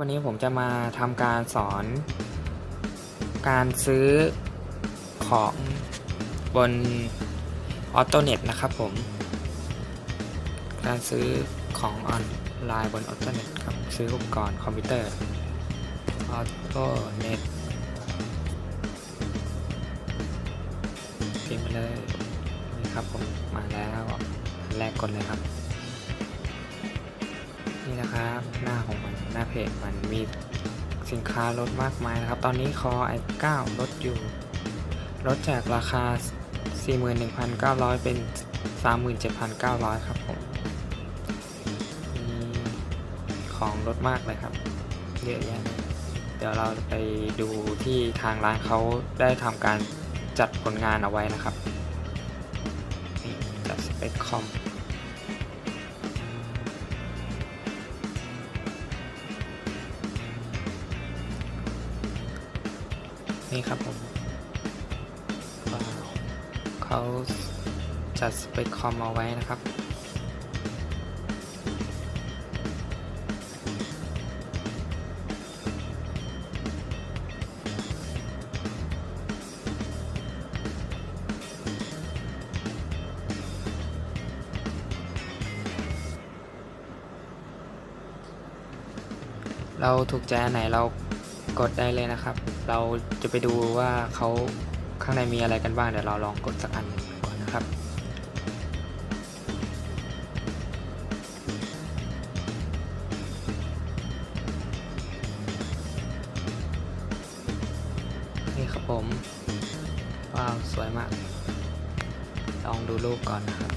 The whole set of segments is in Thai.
วันนี้ผมจะมาทำการสอน การซื้อของบน AutoNet นะครับผม การซื้อของออนไลน์บน AutoNet ครับซื้ออุปกรณ์คอมพิวเตอร์ AutoNet พิมพ์ไปเลยนี่ครับผมมาแล้วแรกกดเลยครับ นี่นะครับหน้าของมันหน้าเพจมันมีสินค้าลดมากมายนะครับ ตอนนี้คอ i9 ลดอยู่ ลดจากราคา 41,900 เป็น 37,900 ครับผมมีของลดมากเลยครับ เยอะแยะเดี๋ยวเราไปดูที่ทางร้านเขาได้ทำการจัดผลงานเอาไว้นะครับมีจัดสเปคคอม นี่ครับผมเขาจัดสเปคคอมเอาไว้นะครับเราถูกใจอันไหนเรากดได้เลยนะครับ เราจะไปดูว่าเขาข้างในมีอะไรกันบ้างเดี๋ยวเราลองกดสักอันก่อนนะครับ นี่ครับผม ว้าว สวยมาก ลองดูรูปก่อนนะครับ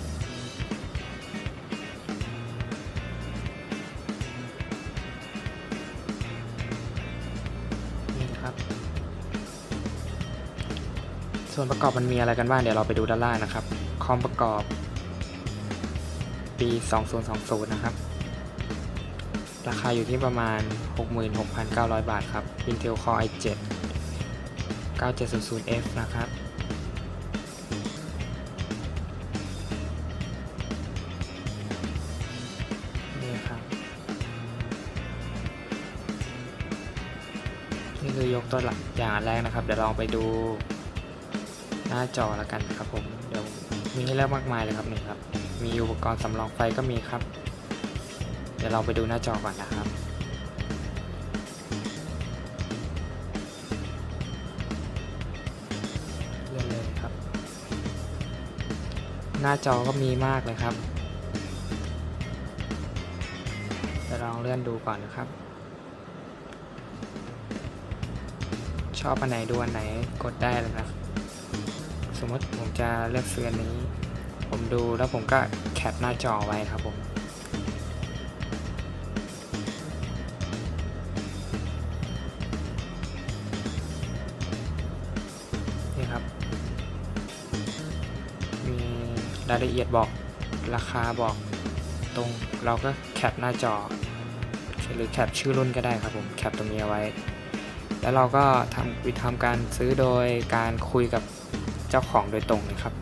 ส่วนประกอบมันมีอะไรกันบ้างเดี๋ยวเราไปดูด้านล่างนะครับ คอมประกอบ ปี 2020 นะครับ ราคาอยู่ที่ประมาณ 66,900 บาทครับ Intel Core i7 9700F นะครับ นี่ครับ นี่คือยกตัวอย่างแรกนะครับ เดี๋ยวลองไปดู หน้าจอแล้วกันครับผมเดี๋ยวมีให้เลือกมากมายเลยครับนี่ครับ มีอุปกรณ์สำรองไฟก็มีครับ เดี๋ยวเราไปดูหน้าจอก่อนนะครับเลื่อนเลยครับ หน้าจอก็มีมากเลยครับเดี๋ยวลองเลื่อนดูก่อนนะครับ ชอบอันไหนดูอันไหนกดได้เลยนะ สมมติผมจะเลือกซื้ออันนี้ ผมดูแล้วผมก็แคปหน้าจอไว้ครับผมนี่ครับ มีรายละเอียดบอกราคาบอกตรงเราก็แคปหน้าจอ หรือแคปชื่อรุ่นก็ได้ครับผมแคปตรงนี้ไว้ แล้วเราก็ทำวิธีทำการซื้อโดยการคุยกับ เจ้าของโดยตรงเลยครับ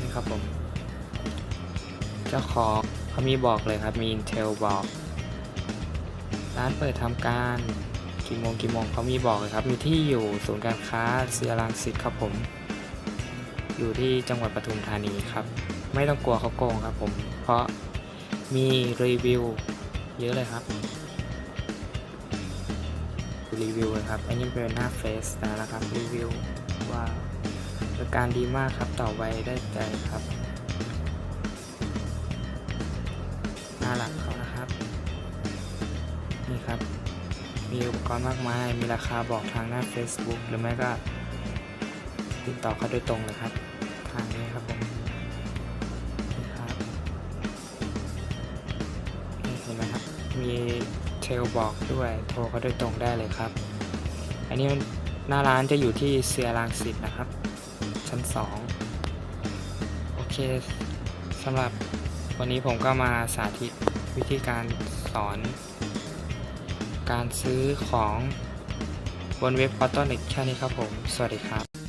นี่ครับผม เจ้าของเขามีบอกเลยครับ มี Intel บอก ร้านเปิดทำการกี่โมงกี่โมงเขามีบอกเลยครับ มีที่อยู่ศูนย์การค้าเซียรังสิตครับผม อยู่ที่จังหวัดปทุมธานีครับ ไม่ต้องกลัวเขาโกงครับผม เพราะมีรีวิวเยอะเลยครับ รีวิวนะครับ อันนี้เป็นหน้าเฟซนะครับรีวิวว่าบริการดีมากครับต่อไวได้ใจครับหน้าหลักเขานะครับ นี่ครับ มีอุปกรณ์มากมาย มีราคาบอกทางหน้า Facebook หรือไม่ก็ติดต่อเขาโดยตรงเลยครับ ทางนี้ครับผมนี่ครับนี่เห็นไหมครับ มี ลบอกด้วยโทรเขาโดยตรงได้เลยครับ อันนี้หน้าร้านจะอยู่ที่เซียรังสิตนะครับ ชั้น 2 โอเคสำหรับวันนี้ผมก็มาสาธิตวิธีการสอน การซื้อของบนเว็บ AutoNet แค่นี้ครับผม สวัสดีครับ